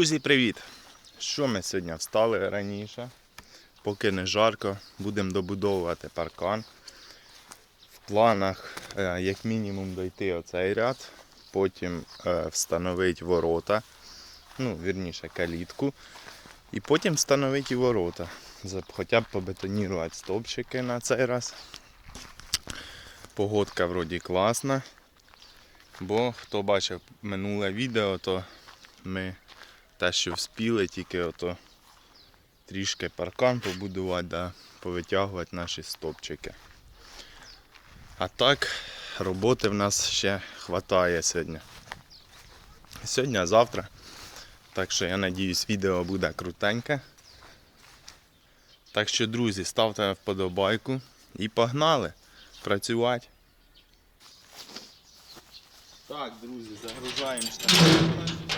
Друзі, привіт! Що ми сьогодні встали раніше, поки не жарко, будемо добудовувати паркан. В планах е, як мінімум дойти оцей ряд, потім е, встановити ворота, ну, вірніше, калітку, і потім встановити ворота. Хоча б побетонувати стовпчики на цей раз. Погодка вроді класна. Бо хто бачив минуле відео, то ми те, що вспіли, тільки ото трішки паркан побудувати, да, повитягувати наші стопчики. А так, роботи в нас ще вистачає сьогодні. Сьогодні, а завтра. Так що я надіюсь, відео буде крутеньке. Так що, друзі, ставте вподобайку і погнали працювати. Так, друзі, загружаємо штанги.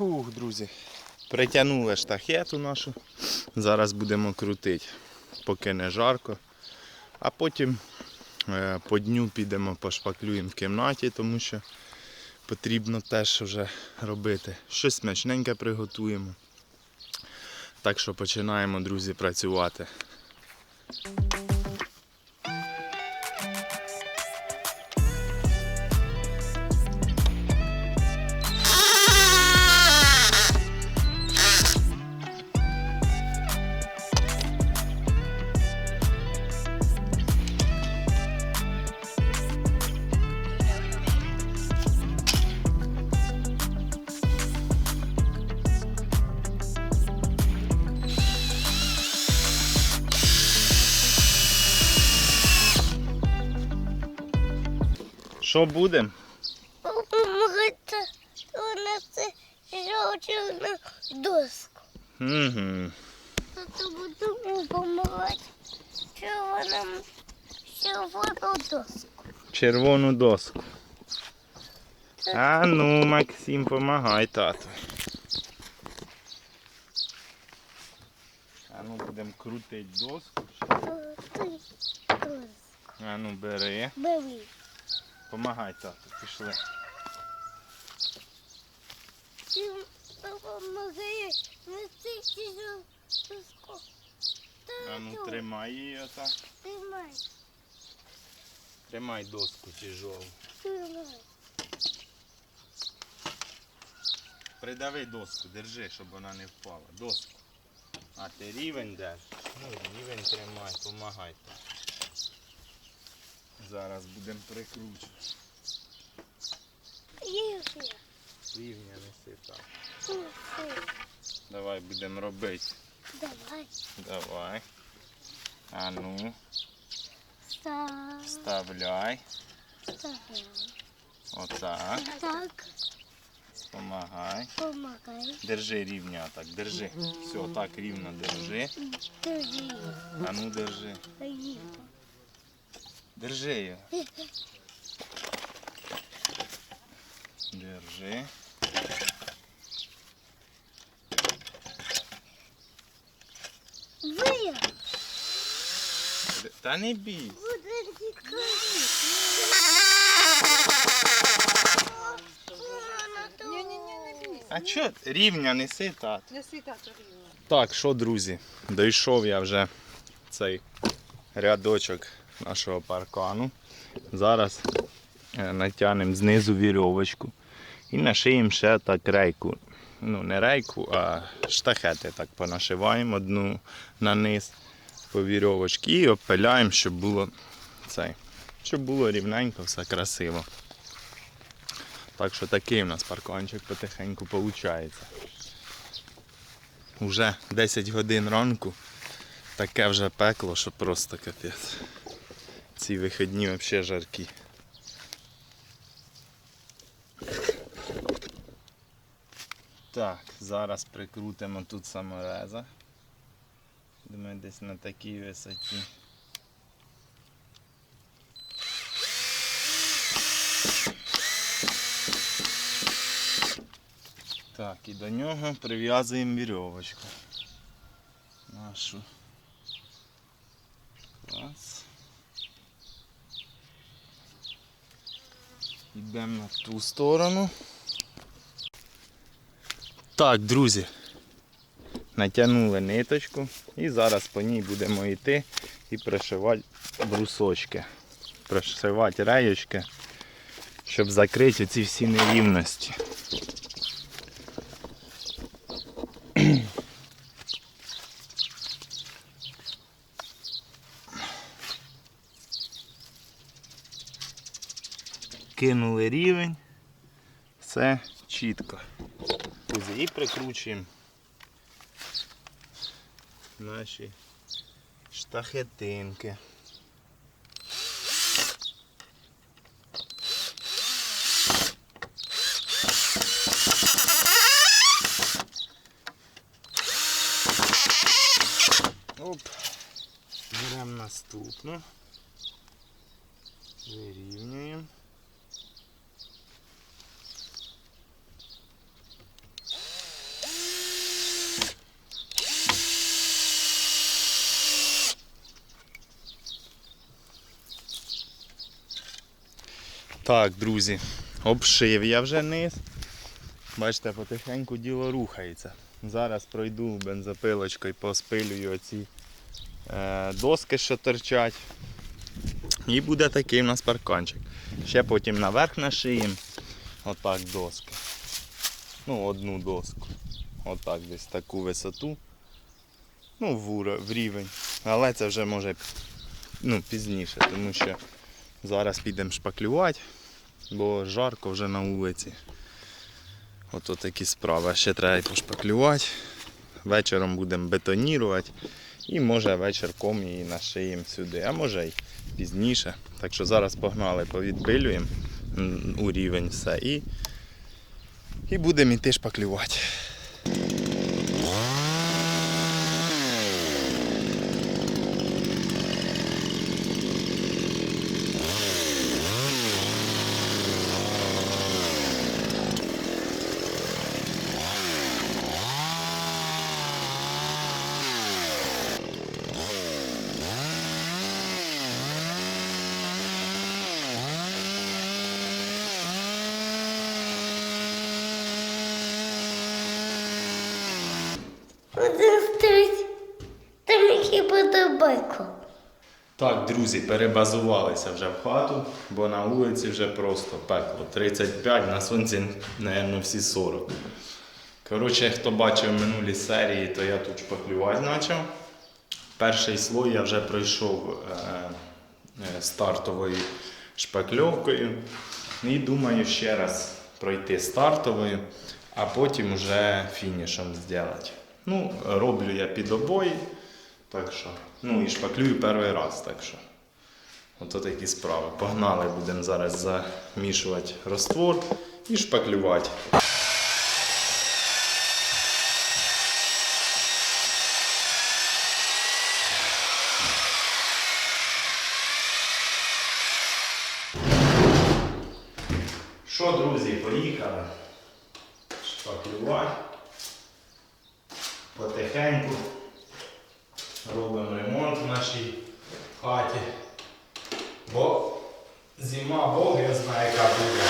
Фух, друзі. Притягнули штахету нашу. Зараз будемо крутити, поки не жарко. А потім е, по дню підемо пошпаклюємо в кімнаті, тому що потрібно теж вже робити. Щось смачненьке приготуємо. Так що починаємо, друзі, працювати. Що будемо? Допомагайте унести жовчу доску. Угу. Тобто будемо допомагати червоним червону доску. Червону доску. А ну, Максим, помагай, тату. А ну будемо крутити доску. Ти доску. А ну бери. Бери. Помагай, тату, пішли. Нести. А ну тримай її отак. Тримай, Тримай доску тяжелу. тримай. Придави доску, держи, щоб вона не впала. Доску. А ти рівень держиш? Ну, рівень тримай, помагай. Зараз будемо прикручувати. Їхня. Рівня неси так. Давай будемо робити. Давай. Давай. А ну, Став. вставляй. Ставляй. Отак. Так. Помагай. Помагай. Держи рівня так, держи. Все, так рівно держи. Держи. А ну держи. Їх. Держи його. Держи. Ви. Та не бій. А чо рівня неси, тат? Неси тато рівно. Так, що, друзі, дійшов я вже цей рядочок нашого паркану. Зараз е, натягнемо знизу вірьовочку і нашиємо ще так рейку ну не рейку, а штахети так понашиваємо одну на низ по вірьовочці і обпиляємо, щоб було цей, щоб було рівненько, все красиво. Так що такий у нас парканчик потихеньку виходить. Уже 10 годин ранку. Таке вже пекло, що просто капець. Ці вихідні взагалі жаркі. Так, зараз прикрутимо тут самореза. Думаю, десь на такій висоті. Так, і до нього прив'язуємо вірьовочку. Нашу. Клас. Йдемо на ту сторону. Так, друзі. Натягнули ниточку і зараз по ній будемо йти і пришивати брусочки. Пришивати реєчки, щоб закрити ці всі нерівності. Кинули рівень. Все чітко. І прикручуємо наші штахетинки. Оп. Беремо наступну. Вирівнюємо. Так, друзі, обшив я вже низ. Бачите, потихеньку діло рухається. Зараз пройду бензопилочкою, поспилюю оці е, доски, що торчать. І буде такий у нас парканчик. Ще потім наверх нашиємо. Отак доски. Ну, одну доску. Отак десь таку висоту. Ну, в, рівень. Але це вже може ну, пізніше, тому що зараз підемо шпаклювати, бо жарко вже на вулиці. Ото такі справи. Ще треба й пошпаклювати. Вечором будемо бетонірувати. І може вечірком її нашиємо сюди, а може й пізніше. Так що зараз погнали, повідпилюємо у рівень все і, і будемо йти шпаклювати. Так, друзі, перебазувалися вже в хату, бо на вулиці вже просто пекло. 35, на сонці, мабуть, всі 40. Коротше, хто бачив минулі серії, то я тут шпаклювати почав. Перший слой я вже пройшов е, е, стартовою шпакльовкою. І думаю ще раз пройти стартовою, а потім вже фінішем зробити. Ну, роблю я під обої. Так що, ну і шпаклюю перший раз, так що. Ото такі справи. Погнали, будемо зараз замішувати раствор і шпаклювати. Що, друзі, поїхали. Шпаклювати. Потихеньку робимо ремонт в нашій хаті. Бо зима Бог я знає, яка буде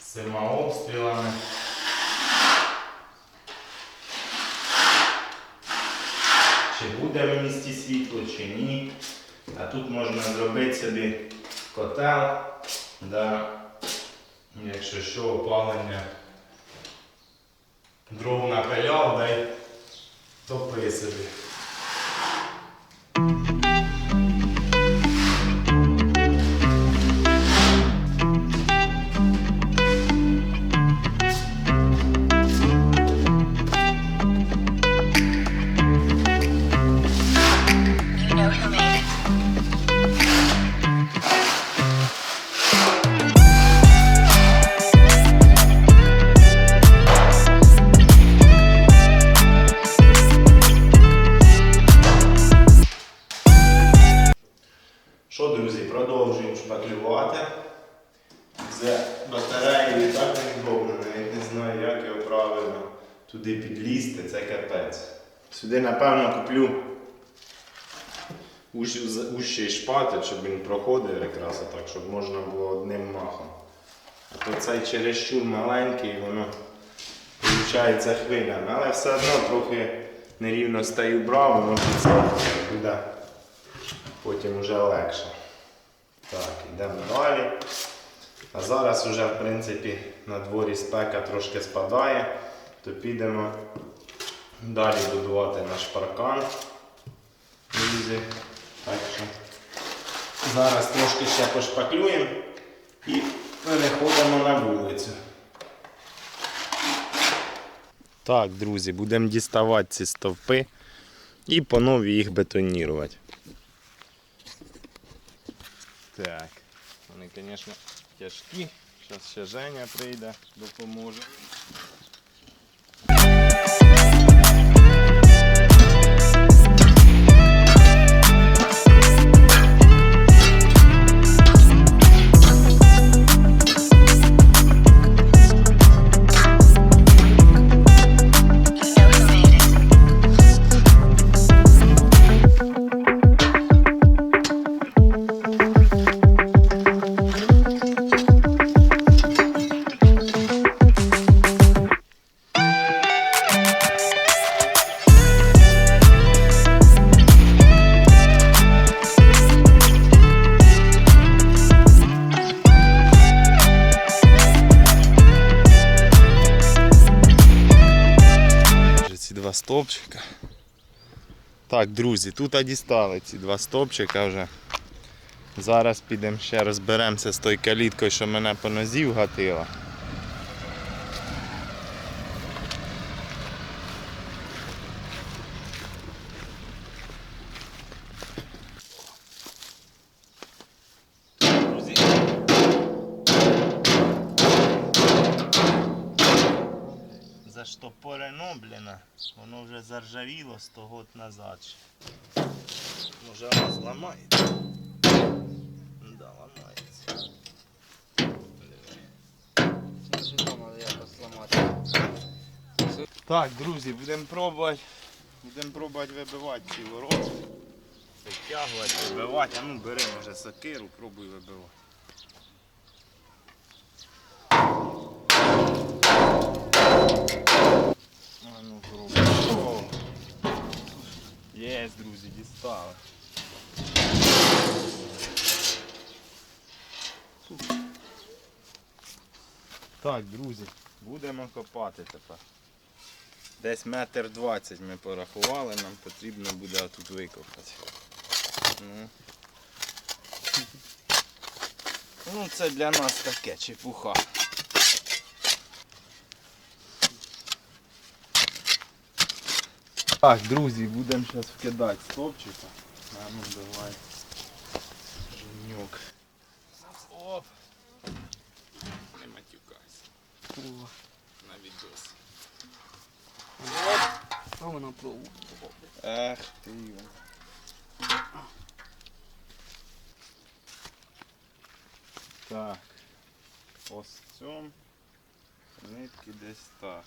з обстрілами. Чи буде в місті світло, чи ні. А тут можна зробити собі котел, да, якщо що, опалення Дров напиляв, дай топи собі. Ущий шпатель, щоб він проходив якраз так, щоб можна було одним махом. А то цей чересчур маленький, воно виходить хвилями, але все одно трохи нерівностей убрав, може це буде потім вже легше. Так, йдемо далі. А зараз вже, в принципі, на дворі спека трошки спадає, то підемо далі будувати наш паркан. Друзі. Так що зараз трошки ще пошпаклюємо і переходимо на вулицю. Так, друзі, будемо діставати ці стовпи і по нові їх бетонірувати. Так. Вони, звісно, тяжкі. Зараз ще Женя прийде, допоможе. Стовпчика. Так, друзі, тут дістали ці два стовпчика вже. Зараз підемо ще розберемося з тою каліткою, що мене по нозі вгатила. Воно заржавіло 100 год назад. Може воно зламається. Да, ламається. Так, друзі, будемо пробувати. Будемо пробувати вибивати ці ворота. Витягувати, вибивати. А ну бери може сокиру, пробуй вибивати. Є, друзі, дістали. Так, друзі, будемо копати тепер. Десь метр двадцять ми порахували, нам потрібно буде тут викопати. Ну. ну це для нас таке чепуха. Так, друзі, будемо зараз вкидати стопчика. А ну давай. Женюк. Оп. Не матюкайся. На відос. А вона пробує. Ах ти. Так. Ось цьому. Нитки десь так.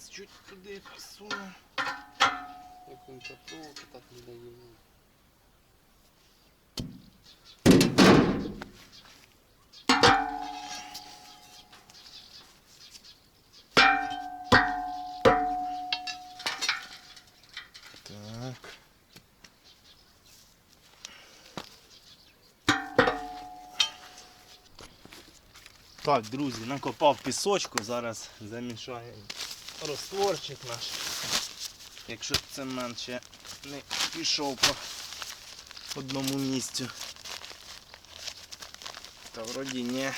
Вниз чуть туди посуну. Як він то так не дає. Так. Так, друзі, накопав пісочку, зараз замішаємо розтворчик наш. Якщо цемент ще не пішов по одному місцю. Та вроді ні.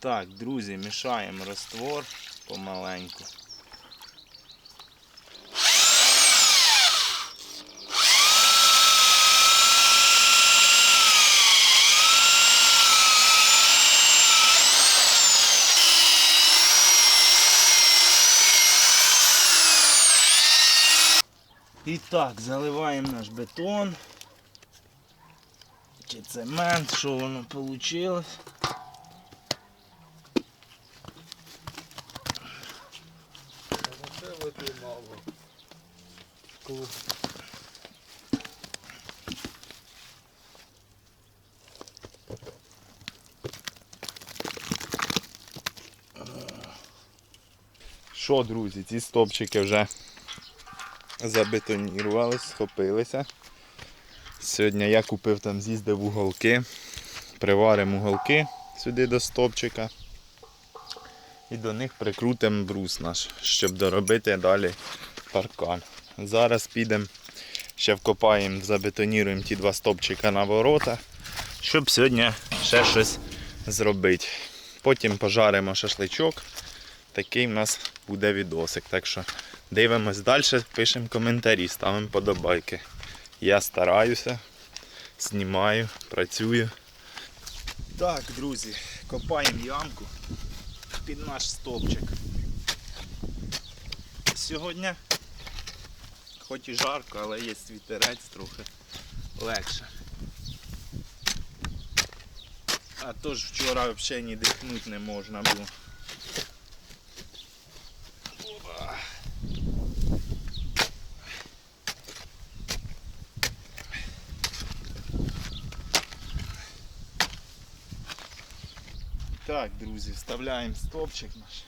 Так, друзі, мішаємо роствор помаленьку. І так, заливаємо наш бетон. Чи цемент, що воно вийшло. Що, друзі, ці стопчики вже забетонірували, схопилися. Сьогодні я купив там, з'їздив уголки. Приваримо уголки сюди до стопчика. І до них прикрутимо брус наш, щоб доробити далі паркан. Зараз підемо, ще вкопаємо, забетоніруємо ті два стопчика на ворота, щоб сьогодні ще щось зробити. Потім пожаримо шашличок. Такий в нас буде відосик. Так що дивимось далі, пишемо коментарі, ставимо подобайки. Я стараюся, знімаю, працюю. Так, друзі, копаємо ямку під наш стовпчик. Сьогодні, хоч і жарко, але є вітерець трохи легше. А то ж вчора взагалі ні дихнути не можна було. Так, друзі, вставляємо стопчик наш.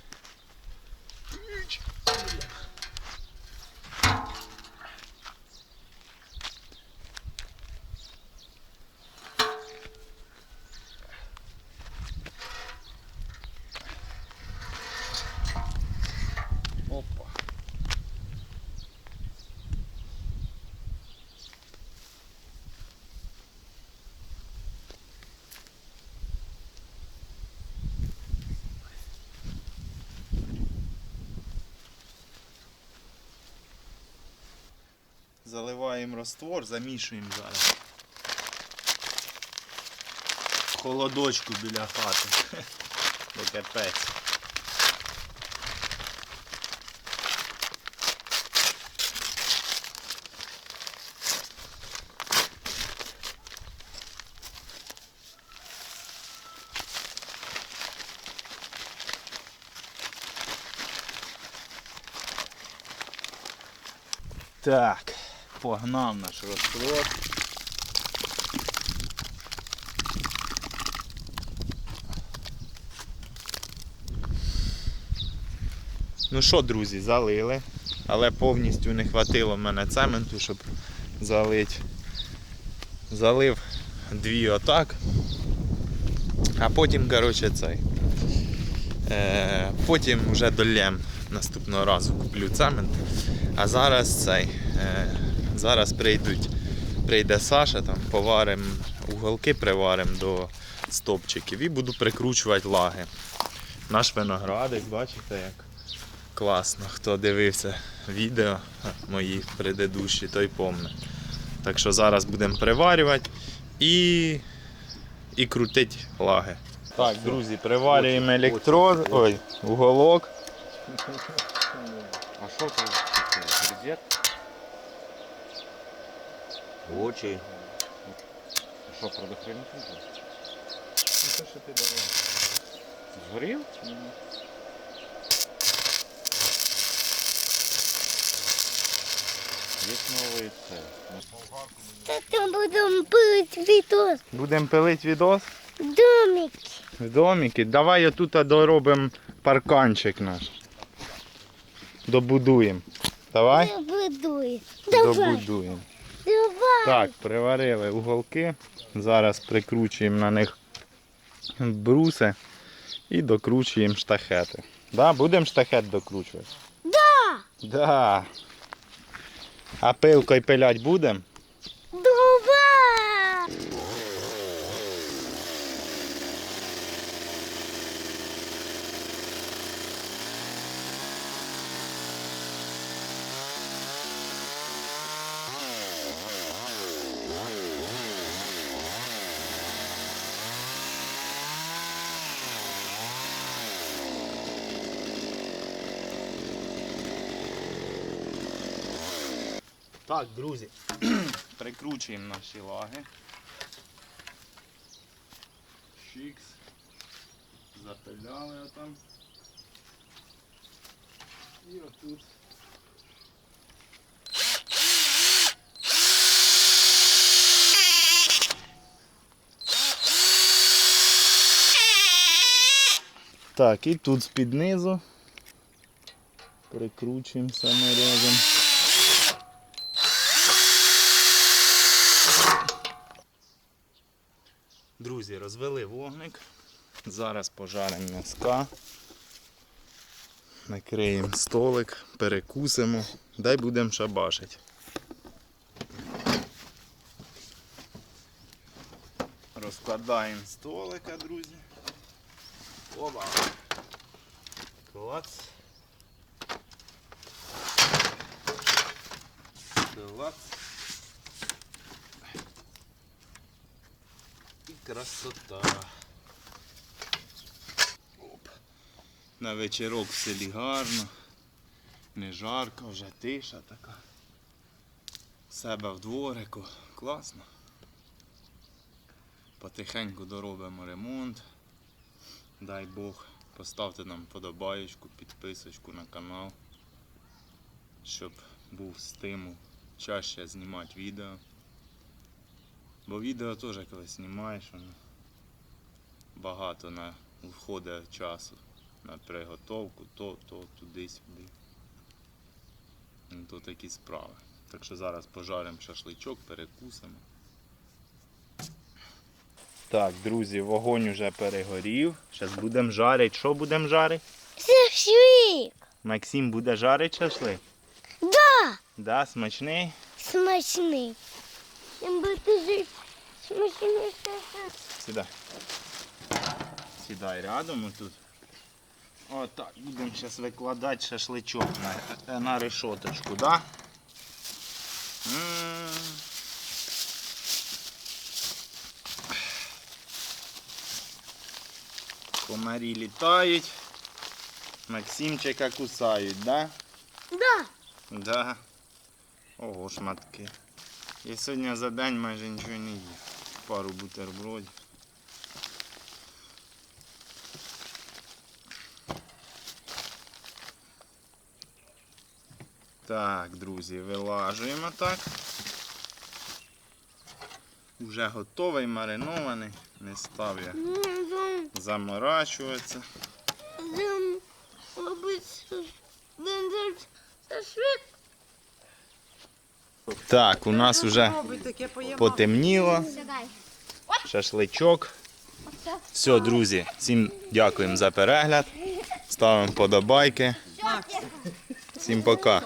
Заливаємо раствор, замішуємо зараз. Холодочку біля хати. Де капець. Так, погнав наш розплод. Ну що, друзі, залили, але повністю не хватило в мене цементу, щоб залити. Залив дві отак. А потім, коротше, цей. Е, потім вже долєм наступного разу куплю цемент. А зараз цей. Е, зараз прийдуть, прийде Саша, там поваримо уголки, приваримо до стопчиків і буду прикручувати лаги. Наш виноградик, бачите як класно. Хто дивився відео мої предыдущі, той помне. Так що зараз будемо приварювати і, і крутити лаги. Так, друзі, приварюємо електрод, ой, уголок. А що там? Очі. А що, предохранитель? Ну, те, що ти давав. Згорів? Є новий це. Будемо пити відос. Будемо пилити відос. Домик. В домики. Давай отут доробимо парканчик наш. Добудуємо. Давай? Добудуй. Давай. Добудуємо. Давай. Так, приварили уголки. Зараз прикручуємо на них бруси і докручуємо штахети. Да, будемо штахет докручувати? Да. Да. А пилкою пилять будемо? Давай. Так, друзі, прикручуємо наші лаги. Чікс. Запиляли там. І отут. Так, і тут з-під низу прикручуємо саме разом. Друзі, розвели вогник. Зараз пожаримо м'яска. Накриємо столик, перекусимо, дай будемо шабашити. Розкладаємо столика, друзі. Оба. Клац. Клац. Красота. Оп. На вечірок в селі гарно. Не жарко, вже тиша така. Себе в дворику. Класно. Потихеньку доробимо ремонт. Дай Бог, поставте нам подобаєчку, підписочку на канал, щоб був стимул чаще знімати відео. Бо відео теж коли знімаєш, воно багато на входить часу на приготовку, то, то, туди-сюди. Ну, то такі справи. Так що зараз пожаримо шашличок, перекусимо. Так, друзі, вогонь уже перегорів. Зараз будемо жарити. Що будемо жарити? Шашлик. Максим буде жарити шашлик? Да. Да, смачний. Смачний. Він буде смачний шашлик. Сідай. Сідай рядом отут. Отак, будемо зараз викладати шашличок на, на решоточку, да? М. Комарі літають. Максимчика кусають, да? Да. Да. Ого, шматки. Я сьогодні за день майже нічого не їв. Пару бутербродів. Так, друзі, вилажуємо так. Уже готовий, маринований. Не став я заморачуватися. Так, у нас вже потемніло. Шашличок. Все, друзі, всім дякуємо за перегляд. Ставимо подобайки. Всім пока.